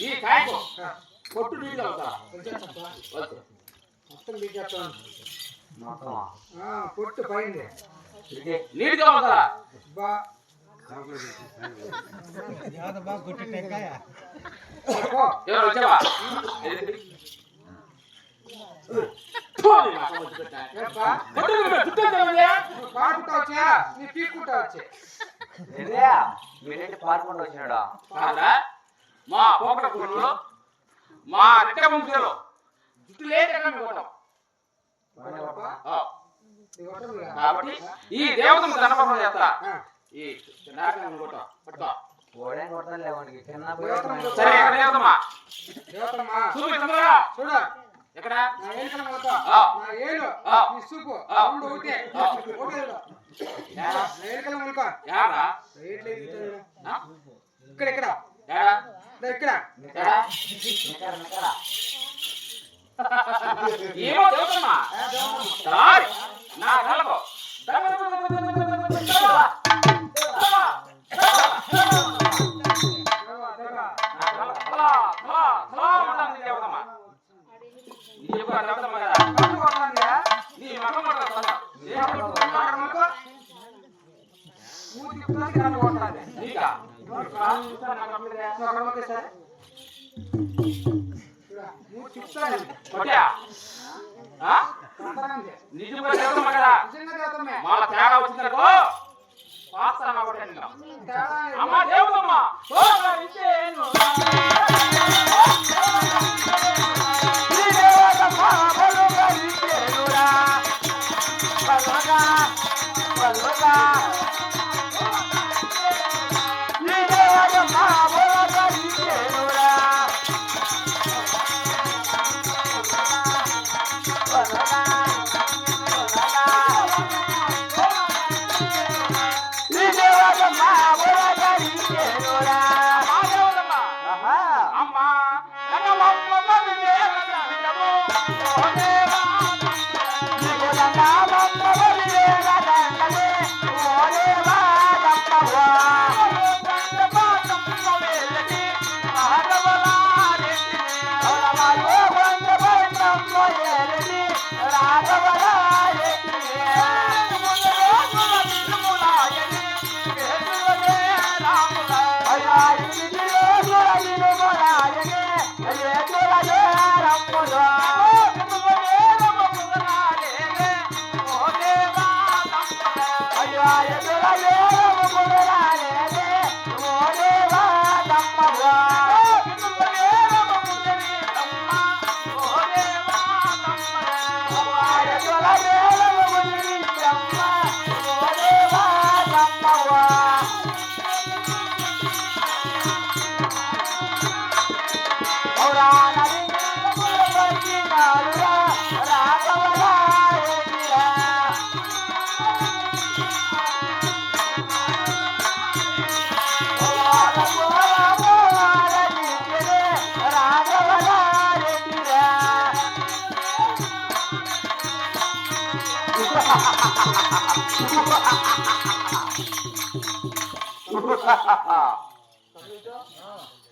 ఈ కాయకు పొట్టు నీళ్ళు అవుతారా. మొత్తం పొట్టు పైంది. ఇది నీళ్ళు కావాలా బా. పో. ఎవరు వచ్చావా? పాడుకుంటా వచ్చా నీ పీక్కుంటా వచ్చే ఏంటయ్యా మీరేంటి పాడుకుంటూ వచ్చినాడా? కాదా? మా రెట్ట జుట్టు కొట్టాం. ఆ, కాబట్టి ఈ దేవతను ధనపరం చేస్తా. ఈ నాటకం కొట్టాం. పట్టుకో ఓడే కొడతాను లేవానికి చిన్న దేవతమ్మ సరే ఎక్కడ దేవతమ్మా. దేవతమ్మా. చూపి తొందరగా చూడ. ఎక్కడ నా. రెండు ఒకటే. ఒకటే యారా? ఇక్కడ ఇక్కడ యారా ఇక్కడ ఏమో దేవతమ్మా నా నిజంగా దేవతమ్మ కదా. నిజంగా దేవతమ్మే. మళ్ళా తేడా వచ్చిందనుకో పాస్తా నా కొట్టాను నిన్ను. తేడా అమ్మ దేవతమ్మ తోడరిచేను.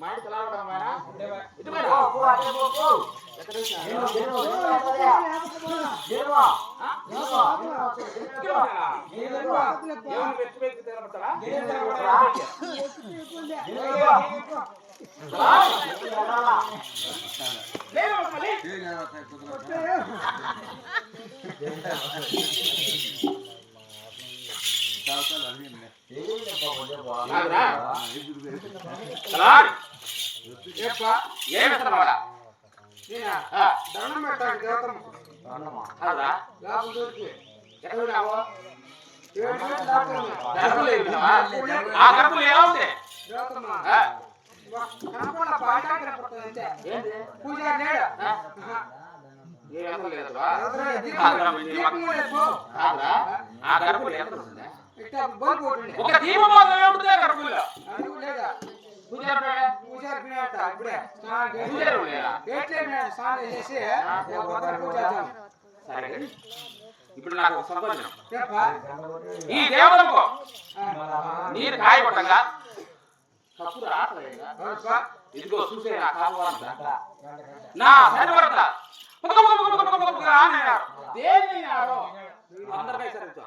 మైండ్ కలవడం మేనా లేదు లేదు విన్నావా? ఆ ఆ, వా, కనపడలా, పాట కనపడుతుంది అంతే. ఆ? ఆహా. ఏ కాదురా, లేదు. ఆ గర్భం ఎక్కడ ఒక దీపం మాత్రం ఏమిటిదే గర్భంలో అందుకు లేదా? పూజారి పేడ? పూజారి పిలిచాట ఇప్పుడే. పూజ నాకు చెప్పా ఈ దేవతలకు ఆ. నీరు కప్పు రాట్లేదా అవునప్పా. ఇదిగో చూసే నా కాలువంత నా సరిపడత దేనినారో అందరికీ సరిగ్గా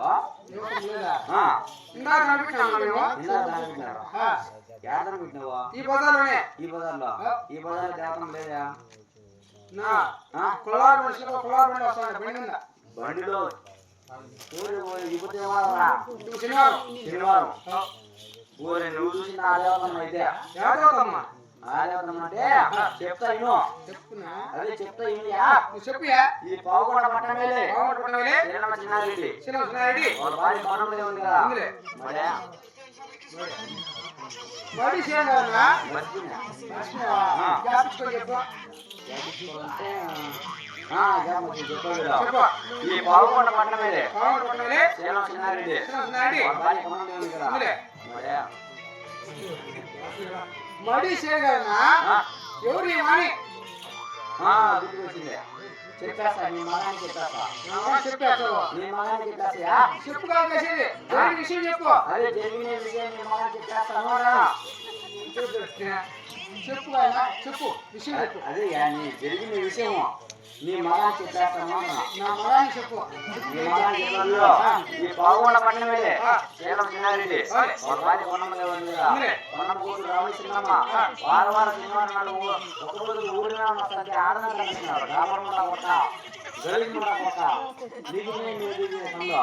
ఆ? ఆ. ఆ, యాదన పెట్టినావా? ఈ బజార్లోనే. ఈ బజార్లో? ఈ బజార్ లేదా? ఆ? బండిలో. ఊరి శనివారం. నువ్వు చూసి నా దేవతం అయితే. యాదవతమ్మ ఆ దేవతం అంటే చెప్తా ఇను చెప్తున్నా అదే చెప్తా ఇనుయా నువ్వు చెప్పియా ఈ పావుకొండ పట్టణ చిన్నారెడ్డి. వాళ్ళ పట్టణంలో ఉంది కదా? ఉందిలే. బడి మర్చిపోయినా. చెప్పు. పావుకొండ పట్టణ చిన్నారెడ్డి. వాళ్ళ పట్టణంలో ఉంది కదా? ఉందిలే. బడి చేయగలనా ఎవరు చెప్పేస్తా నీ మగానికి చెప్పేస్తా. నా మాట చెప్పాడు. నీ మగానికి చెప్పేస్తా. చెప్పు కాదు చేసేది జరిగిన విషయం చెప్పు. అదే జరిగిన విషయం నీ మగానికి చెప్పేస్తాను. రా. చెప్పు ఆయన చెప్పు విషయం చెప్పు. అదే నీ జరిగిన విషయం నీ మగానికి చెప్పేస్తాను. నా మగాన్ని చెప్పు. నీ మగానికి చెప్పాను ఈ పావుగొండ పట్టణం వెళ్ళి సేలం చిన్నారెడ్డి ఉంది కూతురు రామకృష్ణమ్మ. వార వార శనివారం నాడు ఒక్క రోజు ఆడదాన్ని కొట్ట నీకు నేను కూడా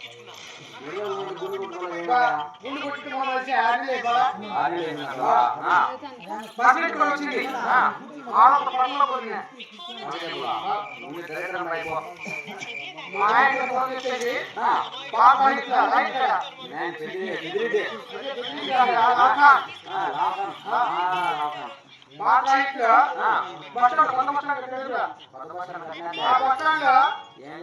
ఆ, నాకు. గుండు వచ్చి వచ్చింది ఆడొక మా ఆయన ఫోన్ పాప ఇట్లా రైట్ కదా. నేను మా బస్ స్టాండ్ బస్ స్టాండ్ ఆ బస్ స్టాండ్ ఏం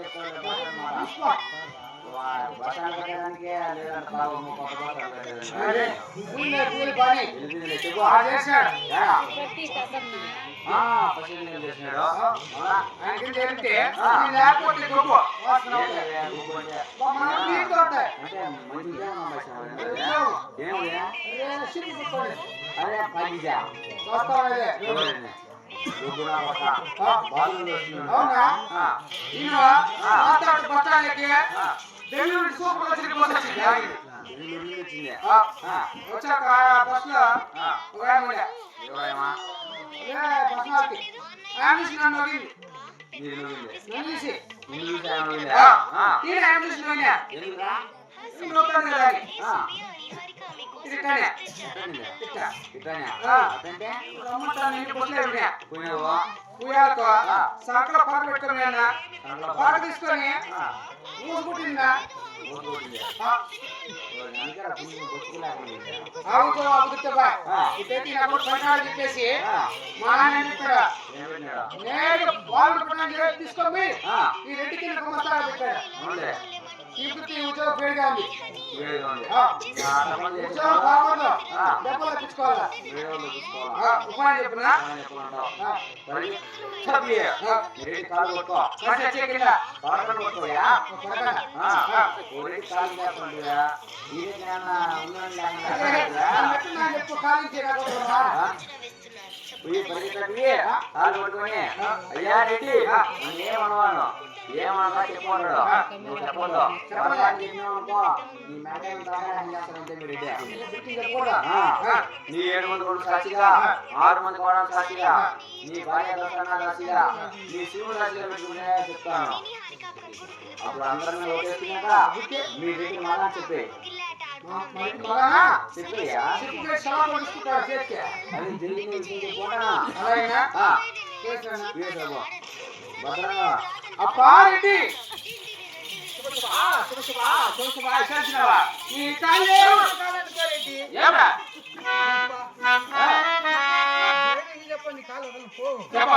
బస్ స్టాండ్ మాట? తీసుకో. వా, బస్ స్టాండ్ కట్టడానికే లేదంట బాబు, కొత్త బస్ స్టాండ్ కట్టేదానికి. అరే, ఊళ్ళో కూలి పని. పెద్దిదిలే, చెప్పు. ఆ చేశాడు. ఏడా? ఆ, పసిపిల్లలు చేసినాడు. అవునా? ఆయనకి తెలిస్తే ఇది లేకపోతే గొప్ప వాసన ఏం అవుతాయి. లేదా, గుప్పు అంటే? మనం నీళ్ళు ఉంటాయి అంటే మంచిగా నమ్మేసావు ఉద్యోగం. ఏమిటి అరే, సిగ్గు పుట్టుకోండి. అదే పగిజా వస్తామనేదే. రుబ్బురా పక్క ఆ, బాలు వస్తున్నాడు అవునా ఆ, ఈయన మాట్లాడు బస్ బెంగళూరు సూపర్ వచ్చింది ఆ, ఆ, వచ్చాక ఆ బస్సులో ఆ, ఒక ఆయన ఉండే. ఎవరేమా బస్ నాకి. ఆంబులెన్స్ నన్ను అడిగింది. మీరు నువ్వుంది నన్ను చూసి, ఇల్లు చూసి ఆమె ఉంది. ఆ, ఆ, ఈయన ఆంబులెన్స్లోనే. ఎందుకురా? ఈయన వస్తాడు కదా పాక పాక తీసుకొని చెప్పేసి మా నాన్న చెప్పాడు నేను వాళ్ళు తీసుకొని ఈ రెడ్డి కింద పెట్టాడు వృత్తి ఉద్యోగం పేరుగా ఉంది వేడిగా ఉంది. ఆ, ఆ, తప్పని చేసి ఉద్యోగం ఆ. డబ్బులు తెచ్చుకోవాలా? ఉపాయం చెప్పినా? చెప్పు కాలించి ఆ? పోయి పరిగెత్తి కాలు పట్టుకొని అయ్యా రెడ్డి ఏమనవాను ఏమన్నా చెప్పన్నాడు నువ్వు చెప్పొద్దు. చెప్పడానికి నీ మేకలను చేస్తానంటే రెడ్డి. నీ ఏడు మంది కొడుకు సాక్షిగా ఆరు మంది సాక్షిగా నీ భార్య సాక్షిగా నీ శివుడు సాక్షిగా పెట్టుకునే చెప్తాను. అప్పుడు అందరిని ఓటేసుకున్నాక మీ రెడ్డి చెప్పి మా- ఈ చెప్పండి పో. చెప్ప